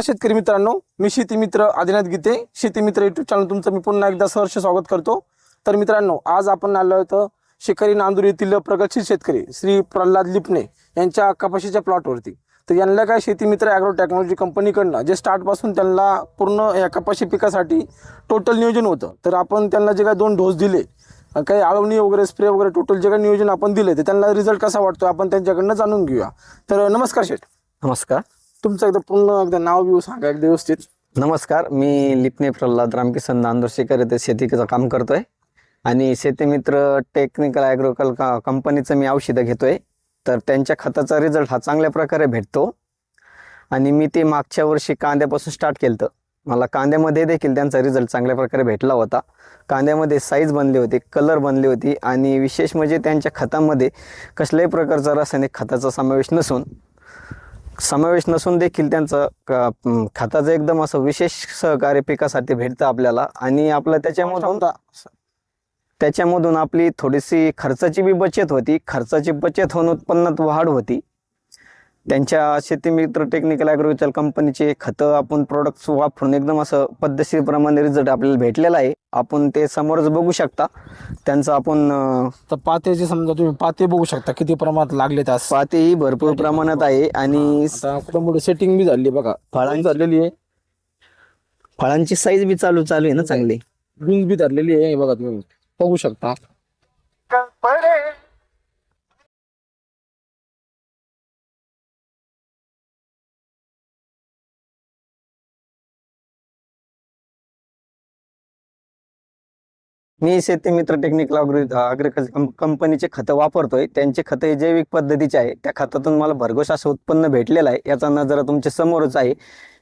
नमस्कार शेतकरी मित्रांनो. मी शेती मित्र आदिनाथ गीते. शेती मित्र युट्यूब चॅनल तुमचं मी पुन्हा एकदा सहर्ष स्वागत करतो. तर मित्रांनो आज आपण आलो होतं शेकरी नांदूर येथील प्रगतशील शेतकरी श्री प्रल्हाद लिपणे यांच्या कपाशीच्या प्लॉटवरती तर यांना काय शेती मित्र ॲग्रो टेक्नॉलॉजी कंपनीकडनं जे स्टार्टपासून त्यांना पूर्ण या कपाशी पिकासाठी टोटल नियोजन होतं. तर आपण त्यांना जे काय दोन डोस दिले काही आळवणी वगैरे स्प्रे वगैरे टोटल जे काही नियोजन आपण दिले ते त्यांना रिझल्ट कसा वाटतो आपण त्यांच्याकडनं जाणून घेऊया. तर नमस्कार शेठ. नमस्कार. तुमचं एकदा पूर्ण एकदा नाव बिव सांगा एकदा व्यवस्थित. नमस्कार मी लिपणे प्रल्हाद रामकिसन नांदोशेकर येथे शेतीचं काम करतोय. आणि शेतीमित्र टेक्निकल ॲग्रोकल का कंपनीचं मी औषधं घेतोय. तर त्यांच्या खताचा रिझल्ट हा चांगल्या प्रकारे भेटतो. आणि मी ते मागच्या वर्षी कांद्यापासून स्टार्ट केलं मला कांद्यामध्ये देखील त्यांचा रिझल्ट चांगल्या प्रकारे भेटला होता. कांद्यामध्ये साईज बनली होती कलर बनली होती. आणि विशेष म्हणजे त्यांच्या खतामध्ये कसल्याही प्रकारचा रासायनिक खताचा समावेश नसून समावेश नसून देखील त्यांचं खताचं एकदम असं विशेष सहकार्य पिकासाठी भेटतं आपल्याला. आणि आपलं त्याच्यामधून त्याच्यामधून आपली थोडीशी खर्चाची बी बचत होती. खर्चाची बचत होऊन उत्पन्नात वाढ होती. त्यांच्या शेतीमित्र टेक्निकल ॲग्रोकल्चर कंपनीचे खतं आपण प्रोडक्ट्स वापरून एकदम असं पद्धतशीरप्रमाणे रिझल्ट आपल्याला भेटलेला आहे. आपण ते समोरच बघू शकता. त्यांचं आपण तर पात्याचे समजा तुम्ही पाते बघू शकता किती प्रमाणात लागले तास पातेही भरपूर प्रमाणात आहे आणि मोठे सेटिंग बी झाली बघा. फळांची- झालेली आहे. फळांची साईज बी चालू चालू आहे ना चांगली. गुंज बी धरलेली आहे बघा तुम्ही. बघू शकता. मी शेतीमित्र टेक्निकल अग्रिकल्चर कंपनीचे खतं वापरतोय. त्यांचे खतं हे जैविक पद्धतीचे आहे. त्या खतातून मला भरघोस असं उत्पन्न भेटलेलं आहे. याचा नजरा तुमच्या समोरच आहे.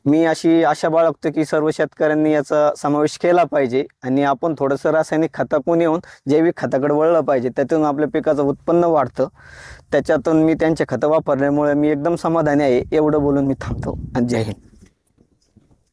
मी अशी आशा बाळगतो की सर्व शेतकऱ्यांनी याचा समावेश केला पाहिजे आणि आपण थोडंसं रासायनिक खताकून येऊन जैविक खताकडे वळलं पाहिजे. त्यातून आपल्या पिकाचं उत्पन्न वाढतं. त्याच्यातून मी त्यांचे खतं वापरल्यामुळे मी एकदम समाधानी आहे. एवढं बोलून मी थांबतो. आणि जय हिंद.